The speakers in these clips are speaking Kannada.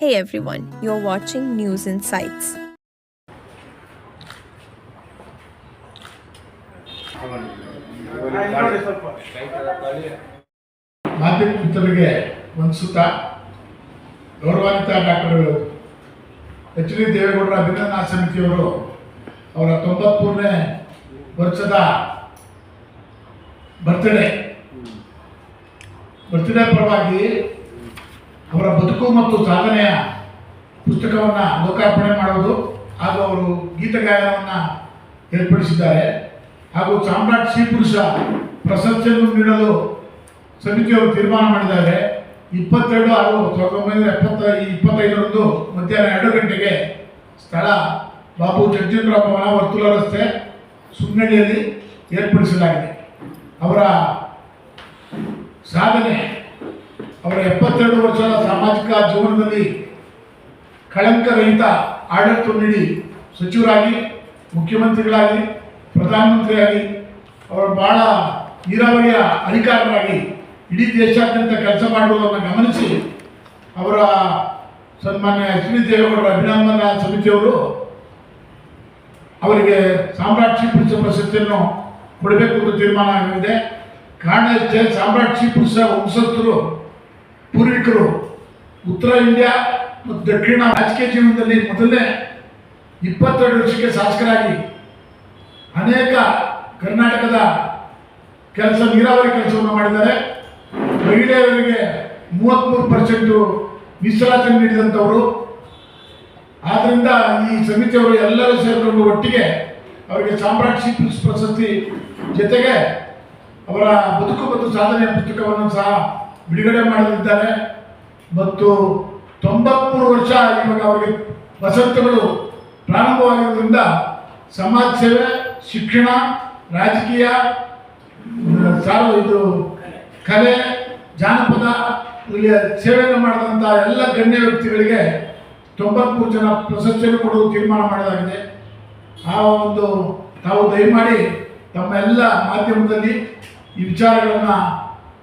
Hey everyone, you're watching News Insights. ಮಾಧ್ಯಮ ಮಿತ್ರರಿಗೆ ವಂದಿಸುತ್ತಾ ಗೌರವಾನ್ವಿತ ಡಾಕ್ಟರ್ ಎಚ್ ಡಿ ದೇವೇಗೌಡರ ಅಭಿನಂದನಾ ಸಮಿತಿಯವರು ಅವರ ತೊಂಬತ್ಮೂರನೇ ವರ್ಷದ ಬರ್ತ್ಡೇ ಬರ್ತ್ಡೇ ಪರವಾಗಿ ಬದುಕು ಮತ್ತು ಸಾಧನೆಯ ಪುಸ್ತಕವನ್ನು ಲೋಕಾರ್ಪಣೆ ಮಾಡುವುದು ಹಾಗೂ ಅವರು ಗೀತಗಾಯನವನ್ನು ಏರ್ಪಡಿಸಿದ್ದಾರೆ. ಹಾಗೂ ಸಾಮ್ರಾಟ್ ಶ್ರೀ ಪುರುಷ ಪ್ರಶಸ್ತಿಯನ್ನು ನೀಡಲು ಸಮಿತಿಯವರು ತೀರ್ಮಾನ ಮಾಡಿದ್ದಾರೆ. ಇಪ್ಪತ್ತೆರಡು ಹಾಗೂ ಸಾವಿರದ ಒಂಬೈನೂರ ಎಪ್ಪತ್ತ, ಇಪ್ಪತ್ತೈದರಂದು ಮಧ್ಯಾಹ್ನ ಎರಡು ಗಂಟೆಗೆ ಸ್ಥಳ ಬಾಬು ಜಗಜೇಂದ್ರ ಭವನ ವರ್ತುಲ ರಸ್ತೆ ಸುಮ್ನಳ್ಳಿಯಲ್ಲಿ ಏರ್ಪಡಿಸಲಾಗಿದೆ. ಅವರ ಸಾಧನೆ ಅವರ ಎಪ್ಪತ್ತೆರಡು ವರ್ಷದ ಸಾಮಾಜಿಕ ಜೀವನದಲ್ಲಿ ಕಳಂಕರಹಿತ ಆಡಳಿತ ನೀಡಿ ಸಚಿವರಾಗಿ, ಮುಖ್ಯಮಂತ್ರಿಗಳಾಗಿ, ಪ್ರಧಾನಮಂತ್ರಿಯಾಗಿ, ಅವರು ಬಹಳ ನೀರಾವರಿಯ ಅಧಿಕಾರರಾಗಿ ಇಡೀ ದೇಶಾದ್ಯಂತ ಕೆಲಸ ಮಾಡುವುದನ್ನು ಗಮನಿಸಿ ಅವರ ಸನ್ಮಾನ್ಯ ಶ್ರೀ ಡಿ ದೇವೇಗೌಡರ ಅಭಿನಂದನಾ ಸಮಿತಿಯವರು ಅವರಿಗೆ ಸಾಮ್ರಾಟ್ ಶ್ರೀ ಪುರುಷ ಪ್ರಶಸ್ತಿಯನ್ನು ಕೊಡಬೇಕು ಎಂದು ತೀರ್ಮಾನ ಆಗಿದೆ. ಕಾರಣ ಇಷ್ಟೇ ಸಾಮ್ರಾಟ್ ಶ್ರೀ ಪುರುಷ ವಂಶಸ್ಥರು, ಪೂರ್ವಿಕರು ಉತ್ತರ ಇಂಡಿಯಾ ಮತ್ತು ದಕ್ಷಿಣ ರಾಜಕೀಯ ಜೀವನದಲ್ಲಿ ಮೊದಲನೇ ಇಪ್ಪತ್ತೆರಡು ವರ್ಷಕ್ಕೆ ಶಾಸಕರಾಗಿ ಅನೇಕ ಕರ್ನಾಟಕದ ಕೆಲಸ, ನೀರಾವರಿ ಕೆಲಸವನ್ನು ಮಾಡಿದ್ದಾರೆ. ಮಹಿಳೆಯರಿಗೆ ಮೂವತ್ತ್ಮೂರು ಪರ್ಸೆಂಟು ಮೀಸಲಾತಿ ನೀಡಿದಂಥವರು. ಆದ್ದರಿಂದ ಈ ಸಮಿತಿಯವರು ಎಲ್ಲರೂ ಸೇರಿಕೊಂಡು ಒಟ್ಟಿಗೆ ಅವರಿಗೆ ಸಾಮ್ರಾಟ್ ಪ್ರಶಸ್ತಿ ಜೊತೆಗೆ ಅವರ ಬದುಕು ಮತ್ತು ಸಾಧನೆಯ ಪುಸ್ತಕವನ್ನು ಸಹ ಬಿಡುಗಡೆ ಮಾಡಲಿದ್ದಾರೆ. ಮತ್ತು ತೊಂಬತ್ಮೂರು ವರ್ಷ ಇವಾಗ ಅವರಿಗೆ ವಸಂತಗಳು ಪ್ರಾರಂಭವಾಗಿರೋದ್ರಿಂದ ಸಮಾಜ ಸೇವೆ, ಶಿಕ್ಷಣ, ರಾಜಕೀಯ ಸಾರ್ವ ಇದು ಕಲೆ, ಜಾನಪದ ಸೇವೆಯನ್ನು ಮಾಡಿದಂಥ ಎಲ್ಲ ಗಣ್ಯ ವ್ಯಕ್ತಿಗಳಿಗೆ ತೊಂಬತ್ಮೂರು ಜನ ಪ್ರಶಸ್ತಿಯನ್ನು ಕೊಡಲು ತೀರ್ಮಾನ ಮಾಡಲಾಗಿದೆ. ಆ ಒಂದು ತಾವು ದಯಮಾಡಿ ತಮ್ಮ ಎಲ್ಲ ಮಾಧ್ಯಮದಲ್ಲಿ ಈ ವಿಚಾರಗಳನ್ನು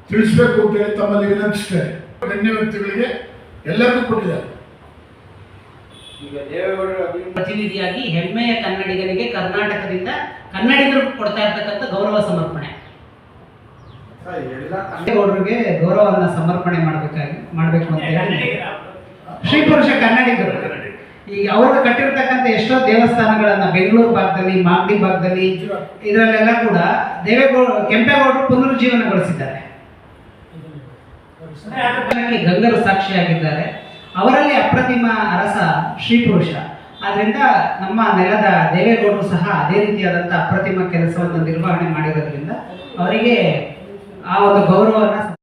ತಿಳಿಸಬೇಕು ಅಂತೇಳಿ ತಮ್ಮಲ್ಲಿ ವಿನಂತಿಸ್ತೇನೆ. ಗಣ್ಯ ವ್ಯಕ್ತಿಗಳಿಗೆ ಎಲ್ಲರಿಗೂ ಕೊಟ್ಟಿದ್ದಾರೆ. ಈಗ ದೇವೇಗೌಡರ ಅಭಿನಂದನೆ ಪ್ರತಿನಿಧಿಯಾಗಿ ಹೆಮ್ಮೆಯ ಕನ್ನಡಿಗರಿಗೆ ಕರ್ನಾಟಕದಿಂದ ಕನ್ನಡಿಗರು ಕೊಡ್ತಾ ಇರ್ತಕ್ಕಂಥ ಗೌರವ ಸಮರ್ಪಣೆ. ಎಲ್ಲ ಕನ್ನಡಿಗರಿಗೆ ಗೌರವವನ್ನು ಸಮರ್ಪಣೆ ಮಾಡಬೇಕಾಗಿ ಮಾಡಬೇಕು ಅಂತ ಹೇಳಿ ಶ್ರೀ ಪುರುಷ ಕನ್ನಡಿಗರು. ಈಗ ಅವರು ಕಟ್ಟಿರ್ತಕ್ಕಂಥ ಎಷ್ಟೋ ದೇವಸ್ಥಾನಗಳನ್ನ ಬೆಂಗಳೂರು ಭಾಗದಲ್ಲಿ ಮಾಗಡಿ ಭಾಗದಲ್ಲಿ ಇದರಲ್ಲೆಲ್ಲ ಕೂಡ ದೇವೇಗೌಡ ಕೆಂಪೇಗೌಡರು ಪುನರುಜ್ಜೀವನಗೊಳಿಸಿದ್ದಾರೆ. ಗಂಗರು ಸಾಕ್ಷಿಯಾಗಿದ್ದಾರೆ. ಅವರಲ್ಲಿ ಅಪ್ರತಿಮ ಅರಸ ಶ್ರೀಪುರುಷ. ಆದ್ರಿಂದ ನಮ್ಮ ನೆಲದ ದೇವೇಗೌಡರು ಸಹ ಅದೇ ರೀತಿಯಾದಂತಹ ಅಪ್ರತಿಮ ಕೆಲಸವನ್ನು ನಿರ್ವಹಣೆ ಮಾಡಿರೋದ್ರಿಂದ ಅವರಿಗೆ ಆ ಒಂದು ಗೌರವವನ್ನು